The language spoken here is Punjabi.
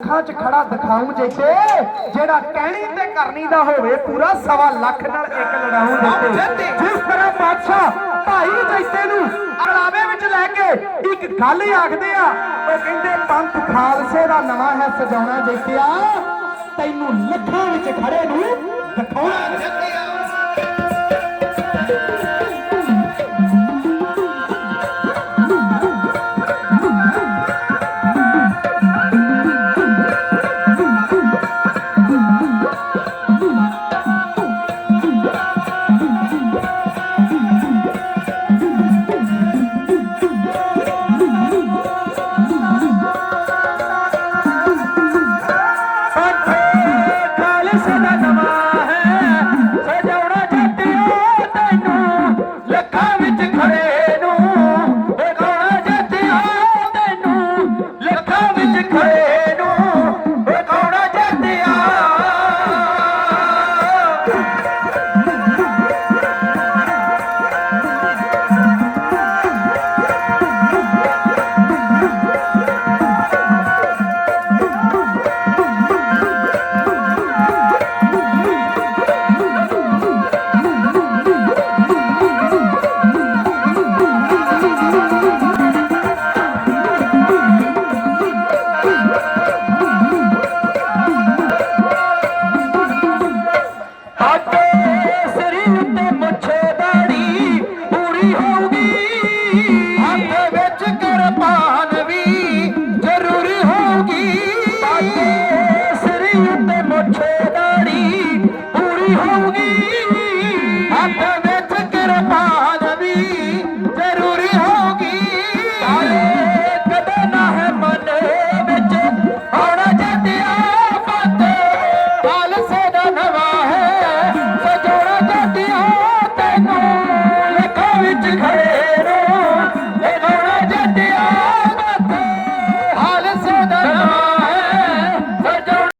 ਅੱਖਾਂ 'ਚ ਖੜਾ ਦਿਖਾਉਂ ਜੈਤੇ ਜਿਹੜਾ ਕਹਿਣੀ ਤੇ ਕਰਨੀ ਦਾ ਹੋਵੇ ਪੂਰਾ ਸਵਾ ਲੱਖ ਨਾਲ ਇੱਕ ਲੜਾਉਂ ਜੈਤੇ ਜਿਸ ਤਰ੍ਹਾਂ ਬਾਦਸ਼ਾਹ ਭਾਈ ਜੈਤੇ ਨੂੰ ਅਲਾਵੇ ਵਿੱਚ ਲੈ ਕੇ ਇੱਕ ਗੱਲ ਹੀ ਆਖਦੇ ਆ ਉਹ ਕਹਿੰਦੇ ਪੰਥ ਖਾਲਸੇ ਦਾ ਨਵਾਂ ਹੈ ਸਜਾਉਣਾ ਜੈਤਿਆ ਤੈਨੂੰ ਲੱਖਾਂ ਵਿੱਚ ਖੜੇ ਨੂੰ ਦਿਖਾਉਣਾ ਜੈਤਿਆ বলেছে না